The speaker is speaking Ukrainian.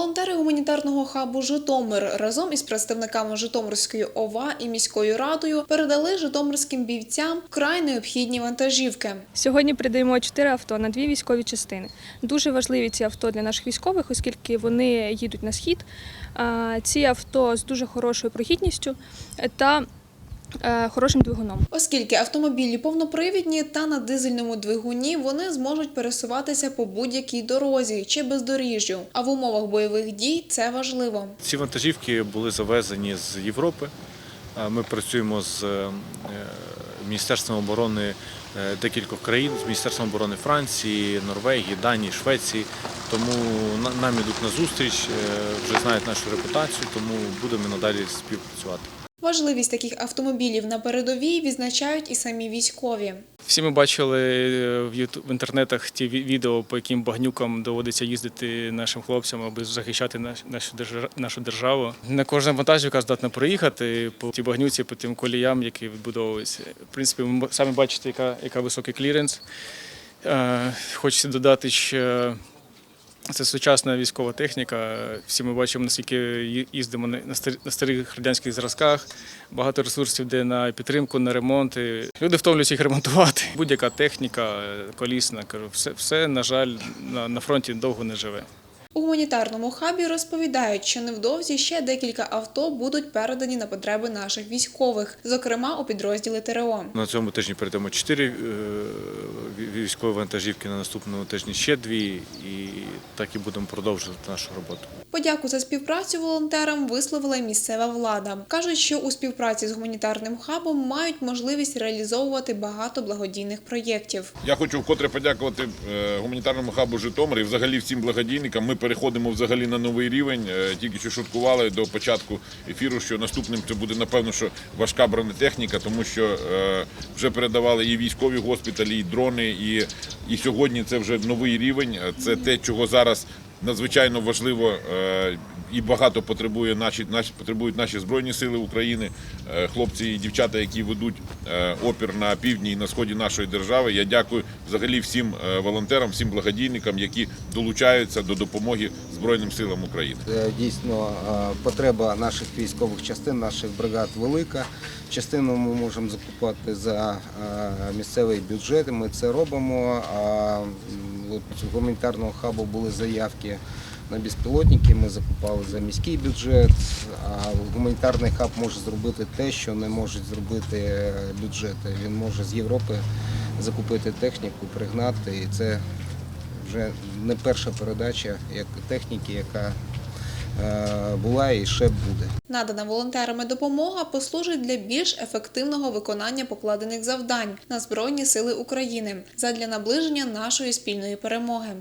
Волонтери гуманітарного хабу Житомир разом із представниками Житомирської ОВА і міською радою передали житомирським бійцям вкрай необхідні вантажівки. Сьогодні передаємо чотири авто на дві військові частини. Дуже важливі ці авто для наших військових, оскільки вони їдуть на схід. Ці авто з дуже хорошою прохідністю та хорошим двигуном. Оскільки автомобілі повнопривідні та на дизельному двигуні вони зможуть пересуватися по будь-якій дорозі чи бездоріжжю. А в умовах бойових дій це важливо. Ці вантажівки були завезені з Європи. Е, Ми працюємо з е, Міністерством оборони е, декількох країн, з Міністерством оборони Франції, Норвегії, Данії, Швеції. Тому на- нам ідуть на зустріч, е, вже знають нашу репутацію, тому будемо надалі співпрацювати. Важливість таких автомобілів на передовій відзначають і самі військові. Всі ми бачили е, в інтернетах ті відео, по яким багнюкам доводиться їздити нашим хлопцям, аби захищати наш- нашу держа- нашу державу. Не кожна вантажівка здатна проїхати по тій багнюці, по тим коліям, які відбудовуються. В принципі, ви самі бачите, яка, яка високий кліренс. Е, Хочеться додати, що це сучасна військова техніка. Всі ми бачимо, наскільки їздимо на на стар- на старих радянських зразках. Багато ресурсів йде на підтримку, на ремонти. Люди втомлюються їх ремонтувати. Будь-яка техніка, колісна, кажу, все, все на жаль, на, на фронті довго не живе. У гуманітарному хабі розповідають, що невдовзі ще декілька авто будуть передані на потреби наших військових, зокрема у підрозділи ТРО. На цьому тижні передамо чотири е, військові вантажівки, на наступному тижні ще дві, і так і будемо продовжувати нашу роботу. Подяку за співпрацю волонтерам висловила місцева влада. кажуть, що у співпраці з гуманітарним хабом мають можливість реалізовувати багато благодійних проєктів. Я хочу вкотре подякувати е, гуманітарному хабу Житомир і взагалі всім благодійникам. Ми переходимо взагалі на новий рівень. Е, Тільки що шуткували до початку ефіру, що наступним це буде напевно, що важка бронетехніка, тому що е, вже передавали і військові госпіталі, і дрони, і, і сьогодні це вже новий рівень. Це те, чого зараз надзвичайно важливо е, і багато потребує наші, наші потребують наші збройні сили України, е, хлопці і дівчата, які ведуть е, опір на півдні і на сході нашої держави. Я дякую взагалі всім волонтерам, всім благодійникам, які долучаються до допомоги Збройним силам України. Дійсно, потреба наших військових частин, наших бригад велика. Частину ми можемо закупати за місцевий бюджет. Ми це робимо. Гуманітарного хабу були заявки на безпілотники. Ми закупали за міський бюджет. А гуманітарний хаб може зробити те, що не можуть зробити бюджети. Він може з Європи закупити техніку, пригнати, і це вже не перша передача як техніки, яка е, була і ще буде. Надана волонтерами допомога послужить для більш ефективного виконання покладених завдань на Збройні Сили України задля наближення нашої спільної перемоги.